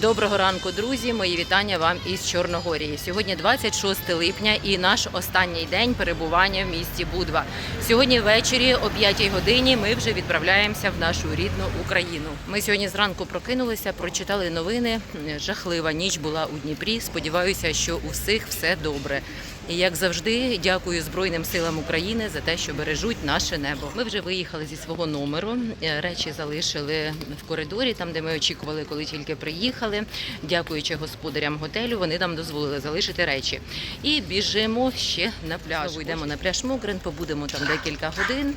Доброго ранку, друзі! Мої вітання вам із Чорногорії. Сьогодні 26 липня і наш останній день перебування в місті Будва. Сьогодні ввечері о 5 годині ми вже відправляємося в нашу рідну Україну. Ми сьогодні зранку прокинулися, прочитали новини. Жахлива ніч була у Дніпрі. Сподіваюся, що у всіх все добре. І як завжди, дякую Збройним силам України за те, що бережуть наше небо. Ми вже виїхали зі свого номеру. Е, Речі залишили в коридорі, там де ми очікували, коли тільки приїхали. Дякуючи господарям готелю, вони нам дозволили залишити речі. І біжимо ще на пляж. Знову йдемо на пляж Мокрен, побудемо там декілька годин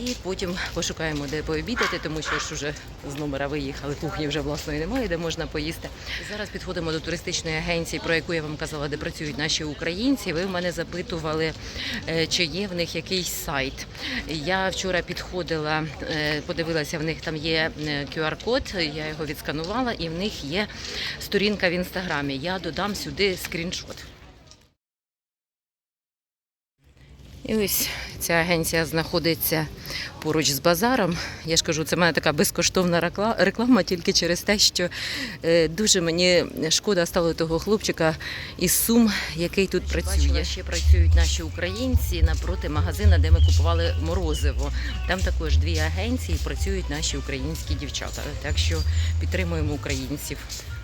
і потім пошукаємо, де пообідати, тому що ж уже з номера виїхали. Кухні вже власної немає, де можна поїсти. Зараз підходимо до туристичної агенції, про яку я вам казала, де працюють наші українці. Ви в мене запитували, е, чи є в них якийсь сайт. Я вчора підходила, е, подивилася, в них там є е, QR-код, я його відсканувала, і в них є сторінка в інстаграмі. Я додам сюди скріншот. І ось ця агенція знаходиться поруч з базаром. Я ж кажу, це в мене така безкоштовна реклама тільки через те, що е, дуже мені шкода стало того хлопчика із Сум, який тут працює. Ще працюють наші українці напроти магазина, де ми купували морозиво. Там також дві агенції працюють наші українські дівчата. Так що підтримуємо українців.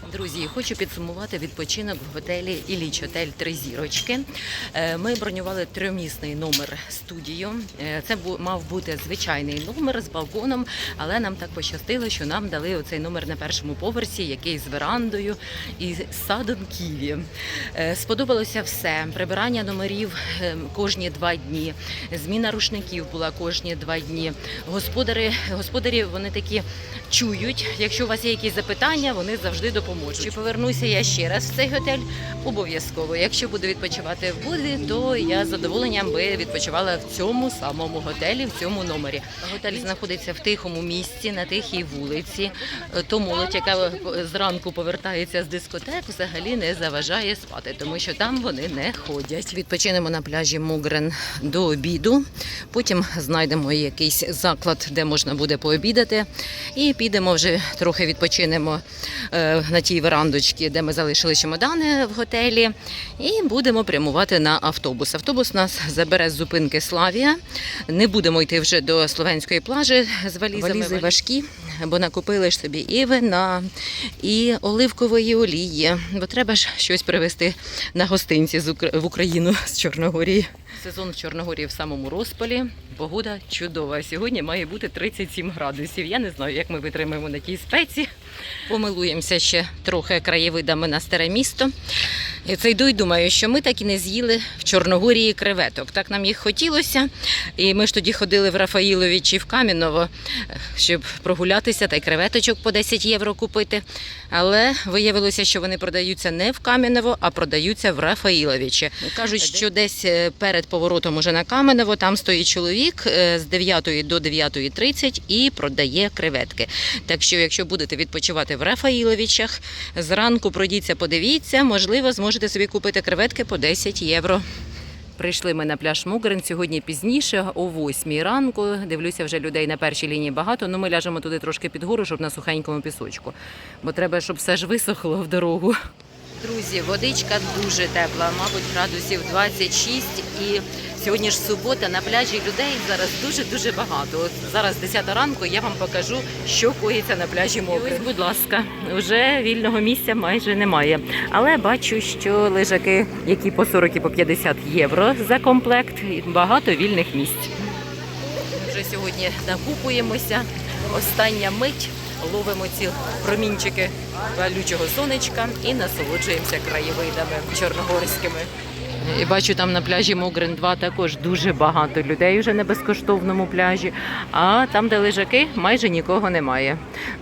Друзі, хочу підсумувати відпочинок в готелі Іліч Готель Три зірочки. Е, Ми бронювали трьомісний номер студію. Е, Це мав бути звичайний номер з балконом, але нам так пощастило, що нам дали оцей номер на першому поверсі, який з верандою і садом Ківі. Е, Сподобалося все. Прибирання номерів кожні два дні. Зміна рушників була кожні два дні. Господарі, господарі вони такі чують. Якщо у вас є якісь запитання, вони завжди допоможуть. Чи повернуся я ще раз в цей готель? Обов'язково. Якщо буду відпочивати в Буді, то я з задоволенням би відпочивала в цьому самому готелі, в цьому номері. Готель знаходиться в тихому місці, на тихій вулиці. То молодь, яка зранку повертається з дискотек, взагалі не заважає спати, тому що там вони не ходять. Відпочинемо на пляжі Мугрен до обіду. Потім знайдемо якийсь заклад, де можна буде пообідати. І підемо вже трохи відпочинемо е, на тій верандочці, де ми залишили чемодани в готелі. І будемо прямувати на автобус. Автобус нас забере з зупинки Славія. Не будемо йти вже до словенської плажі з валізами. Валізи важкі, бо накупили ж собі і вина, і оливкової олії. Бо треба ж щось привезти на гостинці в Україну з Чорногорії. Сезон в Чорногорії в самому розпалі. Погода чудова. Сьогодні має бути 37 градусів. Я не знаю, як ми витримаємо на тій спеці. Помилуємося ще трохи краєвидами на старе місто. І це йду і думаю, що ми так і не з'їли в Чорногорії креветок. Так нам їх хотілося. І ми ж тоді ходили в Рафаїлові чи в Кам'яново, щоб прогулятися та й креветочок по 10 євро купити. Але виявилося, що вони продаються не в Кам'яново, а продаються в Рафаїловичі. Кажуть, що десь е, перед поворотом уже на Кам'яново там стоїть чоловік е, з 9 до 9.30 і продає креветки. Так що, якщо будете відпочивати в Рафаїловичах, зранку пройдіться, подивіться, можливо, зможете собі купити креветки по 10 євро. Прийшли ми на пляж Мугрин сьогодні пізніше, о 8 ранку. Дивлюся, вже людей на першій лінії багато. Ну ми ляжемо туди трошки під гору, щоб на сухенькому пісочку. Бо треба, щоб все ж висохло в дорогу. Друзі, водичка дуже тепла, мабуть, градусів 26. І сьогодні ж субота на пляжі людей зараз дуже-дуже багато. От зараз 10 ранку я вам покажу, що коїться на пляжі Мокрин. Ось, будь ласка, вже вільного місця майже немає. Але бачу, що лежаки, які по 40 і по 50 євро за комплект, багато вільних місць. Вже сьогодні накупуємося. Остання мить. Ловимо ці промінчики палючого сонечка і насолоджуємося краєвидами чорногорськими. І бачу там на пляжі Могрин 2 також дуже багато людей вже на безкоштовному пляжі. А там, де лежаки, майже нікого немає.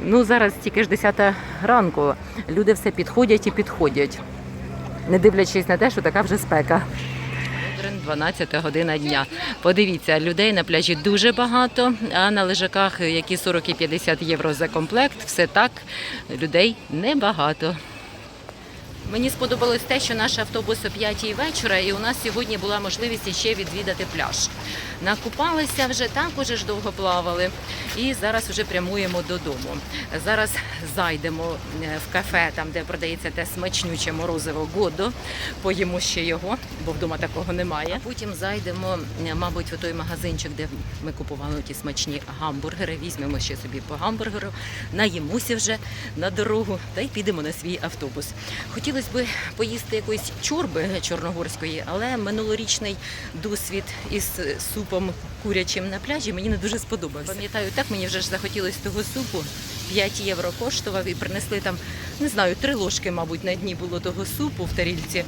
Ну зараз тільки ж 10 ранку. Люди все підходять і підходять, не дивлячись на те, що така вже спека. Мудрин, 12 година дня. Подивіться, людей на пляжі дуже багато, а на лежаках, які 40 і 50 євро за комплект, все так, людей небагато. Мені сподобалось те, що наш автобус о 5-й вечора, і у нас сьогодні була можливість ще відвідати пляж. Накупалися вже також ж довго плавали, і зараз вже прямуємо додому. Зараз зайдемо е, в кафе, там де продається те смачнюче морозиво Годо, поїмо ще його, бо вдома такого немає. А потім зайдемо, е, мабуть, в той магазинчик, де ми купували ті смачні гамбургери. Візьмемо ще собі по гамбургеру, наїмося вже на дорогу та й підемо на свій автобус. Хотілося б поїсти якоїсь чорби чорногорської, але минулорічний досвід із супом курячим на пляжі мені не дуже сподобався. Пам'ятаю, так мені вже ж захотілося того супу. 5 євро коштував і принесли там, не знаю, три ложки, мабуть, на дні було того супу в тарільці.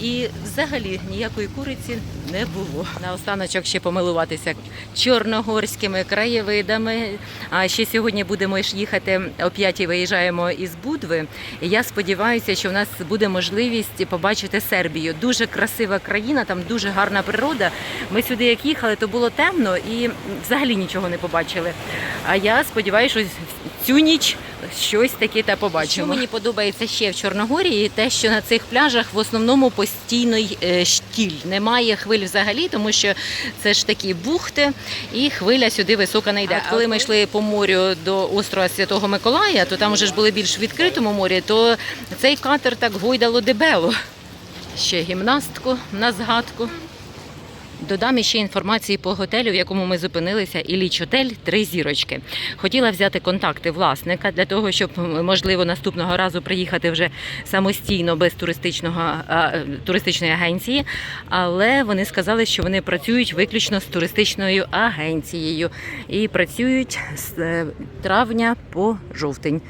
І взагалі ніякої куриці не було. На останочок ще помилуватися чорногорськими краєвидами. А ще сьогодні будемо їхати о 5 виїжджаємо із Будви. І я сподіваюся, що в нас буде можливість побачити Сербію. Дуже красива країна, там дуже гарна природа. Ми сюди як їхали, то було темно і взагалі нічого не побачили. А я сподіваюся, що цю ніч щось таке та побачимо. Що мені подобається ще в Чорногорії, те, що на цих пляжах в основному постійний е, штіль. Немає хвиль взагалі, тому що це ж такі бухти, і хвиля сюди висока не йде. А Коли ми йшли по морю до острова Святого Миколая, то там вже ж були більш в відкритому морі, то цей катер так гойдало дебело. Ще гімнастку на згадку. Додам іще інформації по готелю, в якому ми зупинилися, Іліч Отель три зірочки. Хотіла взяти контакти власника для того, щоб можливо наступного разу приїхати вже самостійно без туристичного туристичної агенції. Але вони сказали, що вони працюють виключно з туристичною агенцією і працюють з е, травня по жовтень.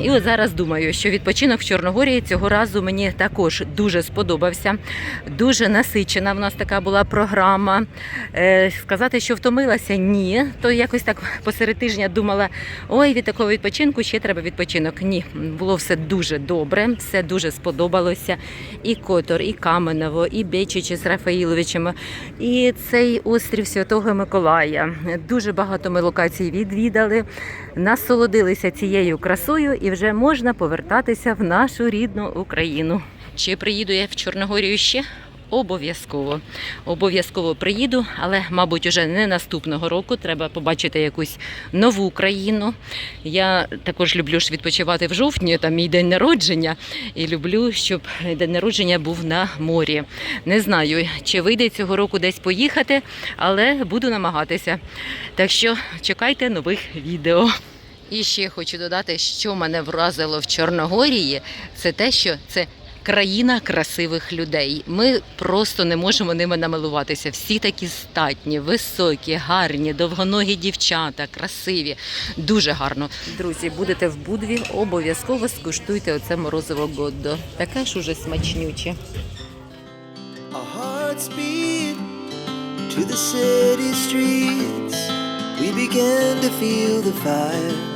І от зараз думаю, що відпочинок в Чорногорії цього разу мені також дуже сподобався. Дуже насичена в нас така була програма. Е, сказати, що втомилася, ні. То якось так посеред тижня думала, ой, від такого відпочинку ще треба відпочинок. Ні, було все дуже добре, все дуже сподобалося. І Котор, і Каменово, і Бечичі з Рафаїловичем, і цей острів Святого Миколая. Дуже багато ми локацій відвідали насолодилися цією красою і вже можна повертатися в нашу рідну Україну. Чи приїду я в Чорногорію ще? Обов'язково. Обов'язково приїду, але, мабуть, уже не наступного року. Треба побачити якусь нову країну. Я також люблю ж відпочивати в жовтні, там мій день народження, і люблю, щоб день народження був на морі. Не знаю, чи вийде цього року десь поїхати, але буду намагатися. Так що чекайте нових відео. І ще хочу додати, що мене вразило в Чорногорії, це те, що це країна красивих людей. Ми просто не можемо ними намилуватися. Всі такі статні, високі, гарні, довгоногі дівчата, красиві. Дуже гарно. Друзі, будете в Будві, обов'язково скуштуйте оце морозиво Годдо. Таке ж уже смачнюче. To the city streets. We began to feel the fire.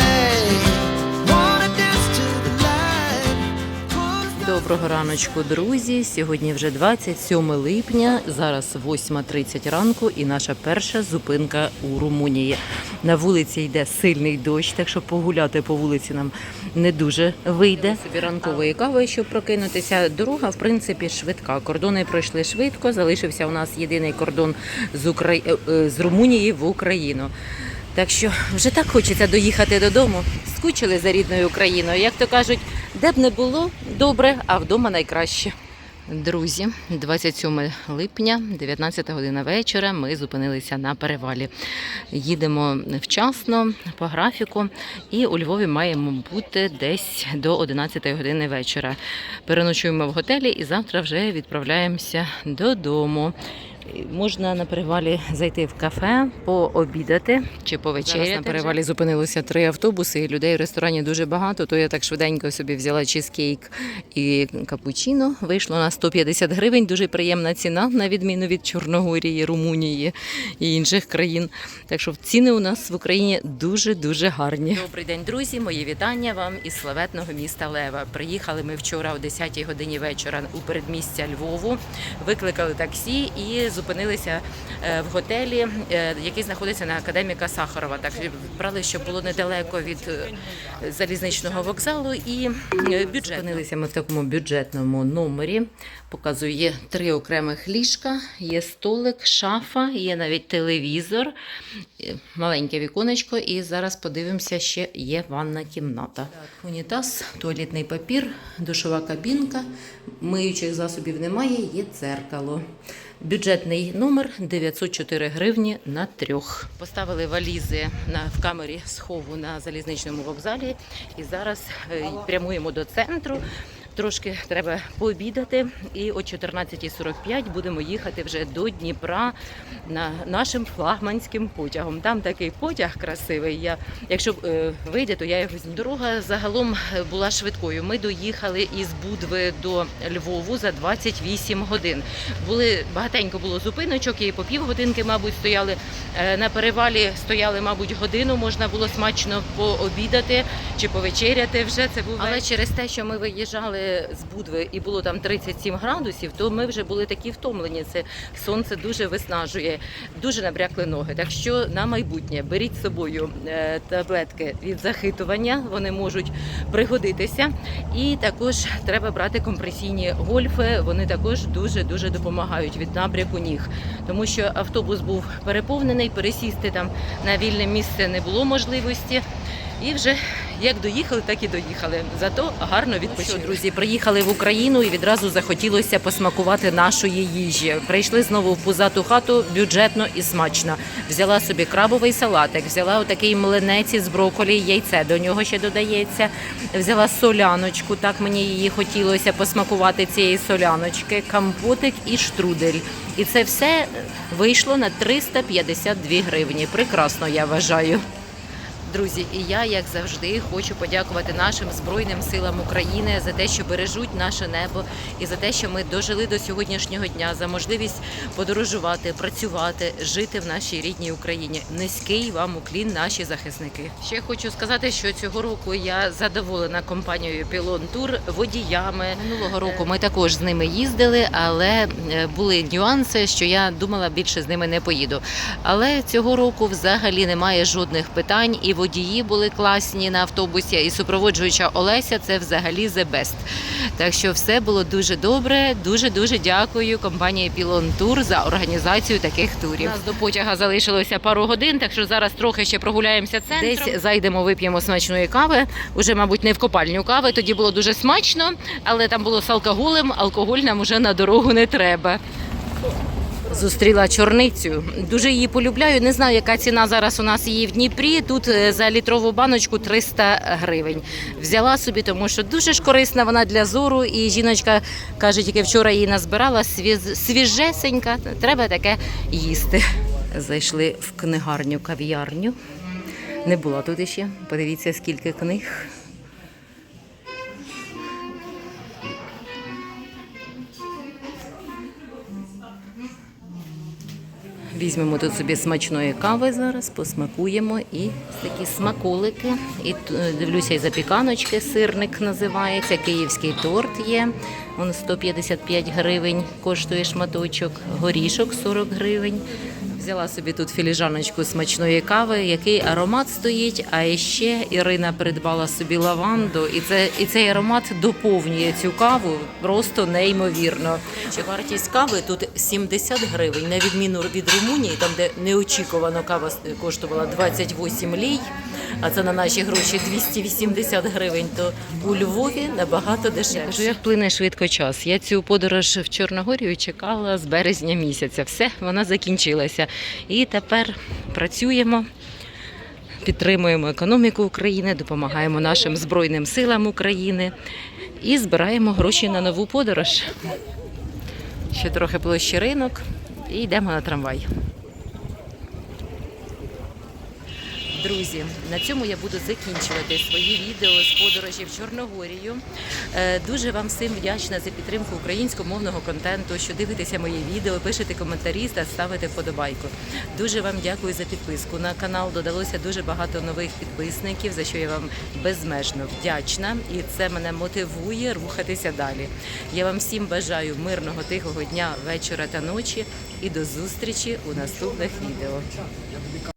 Доброго раночку, друзі. Сьогодні вже 27 липня, зараз 8.30 ранку, і наша перша зупинка у Румунії. На вулиці йде сильний дощ, так що погуляти по вулиці нам не дуже вийде. Собі ранкової кави, щоб прокинутися. Дорога, в принципі, швидка. Кордони пройшли швидко. Залишився у нас єдиний кордон з Укра... е, е, з Румунії в Україну. Так що вже так хочеться доїхати додому. Скучили за рідною Україною. Як то кажуть, де б не було добре, а вдома найкраще. Друзі, 27 липня, 19 година вечора. Ми зупинилися на перевалі. Їдемо вчасно по графіку, і у Львові маємо бути десь до 11 години вечора. Переночуємо в готелі і завтра вже відправляємося додому. Можна на перевалі зайти в кафе, пообідати чи повечеряти. Зараз на перевалі зупинилося три автобуси, і людей в ресторані дуже багато, то я так швиденько собі взяла чизкейк і капучино. Вийшло на 150 гривень. Дуже приємна ціна, на відміну від Чорногорії, Румунії і інших країн. Так що ціни у нас в Україні дуже-дуже гарні. Добрий день, друзі. Мої вітання вам із славетного міста Лева. Приїхали ми вчора о 10 годині вечора у передмістя Львову. Викликали таксі і зупинилися е, в готелі, е, який знаходиться на академіка Сахарова. Так брали, щоб було недалеко від е, залізничного вокзалу і е, бюджет. Зупинилися ми в такому бюджетному номері. Показую, є три окремих ліжка, є столик, шафа, є навіть телевізор, е, маленьке віконечко. І зараз подивимося, ще є ванна кімната. Так, унітаз, туалетний папір, душова кабінка, миючих засобів немає, є дзеркало. Бюджетний номер 904 гривні на трьох. Поставили валізи на в камері схову на залізничному вокзалі. І зараз е, прямуємо до центру. Трошки треба пообідати, і о 14.45 будемо їхати вже до Дніпра на нашим флагманським потягом. Там такий потяг красивий. Я, якщо е, вийде, то я його зніму. Дорога загалом е, була швидкою. Ми доїхали із Будви до Львову за 28 годин. Були багатенько було зупиночок, і по півгодинки, мабуть, стояли Е, на перевалі. Стояли, мабуть, годину. Можна було смачно пообідати чи повечеряти. Вже це був але через те, що ми виїжджали з Будви і було там 37 градусів, то ми вже були такі втомлені. Це сонце дуже виснажує, дуже набрякли ноги. Так що на майбутнє беріть з собою е, таблетки від захитування, вони можуть пригодитися. І також треба брати компресійні гольфи. Вони також дуже дуже допомагають від набряку ніг, тому що автобус був переповнений, пересісти там на вільне місце не було можливості. І вже як доїхали, так і доїхали. Зато гарно відпочили. Ну друзі, приїхали в Україну і відразу захотілося посмакувати нашої їжі. Прийшли знову в пузату хату бюджетно і смачно. Взяла собі крабовий салатик, взяла отакий млинець із брокколі, яйце до нього ще додається. Взяла соляночку, так мені її хотілося посмакувати цієї соляночки, компотик і штрудель. І це все вийшло на 352 гривні. Прекрасно, я вважаю. Друзі, і я, як завжди, хочу подякувати нашим Збройним силам України за те, що бережуть наше небо, і за те, що ми дожили до сьогоднішнього дня, за можливість подорожувати, працювати, жити в нашій рідній Україні. Низький вам уклін, наші захисники. Ще хочу сказати, що цього року я задоволена компанією Пілон Тур водіями. Минулого року ми також з ними їздили, але е, були нюанси, що я думала більше з ними не поїду. Але цього року взагалі немає жодних питань, і водії були класні на автобусі, і супроводжуюча Олеся це взагалі the best. Так що все було дуже добре. Дуже дуже дякую компанії Пілон Тур за організацію таких турів. У нас до потяга залишилося пару годин, так що зараз трохи ще прогуляємося центром. Десь зайдемо, вип'ємо смачної кави. Уже, мабуть, не в копальню кави. Тоді було дуже смачно, але там було з алкоголем. Алкоголь нам уже на дорогу не треба. Зустріла чорницю. Дуже її полюбляю. Не знаю, яка ціна зараз у нас її в Дніпрі. Тут е, за літрову баночку 300 гривень. Взяла собі, тому що дуже ж корисна вона для зору. І жіночка каже, тільки вчора її назбирала свіж- свіжесенька. Треба таке їсти. Зайшли в книгарню кав'ярню. Не була тут іще. Подивіться, скільки книг. Візьмемо тут собі смачної кави зараз, посмакуємо і такі смаколики. І е, дивлюся, і запіканочки, сирник називається, київський торт є. Он 155 гривень коштує шматочок, горішок 40 гривень. Взяла собі тут філіжаночку смачної кави, який аромат стоїть. А ще Ірина придбала собі лаванду, і це і цей аромат доповнює цю каву просто неймовірно. Чи вартість кави тут 70 гривень, на відміну від Румунії, там де неочікувано кава коштувала 28 лій. А це на наші гроші 280 гривень. То у Львові набагато дешевше. Як плине швидко час. Я цю подорож в Чорногорію чекала з березня місяця. Все, вона закінчилася. І тепер працюємо. Підтримуємо економіку України, допомагаємо нашим Збройним силам України і збираємо гроші на нову подорож. Ще трохи площі ринок І йдемо на трамвай. Друзі, на цьому я буду закінчувати свої відео з подорожі в Чорногорію. Е, Дуже вам всім вдячна за підтримку українськомовного контенту, що дивитеся мої відео, пишете коментарі та ставите вподобайку. Дуже вам дякую за підписку. На канал додалося дуже багато нових підписників, за що я вам безмежно вдячна, і це мене мотивує рухатися далі. Я вам всім бажаю мирного тихого дня, вечора та ночі і до зустрічі у наступних відео.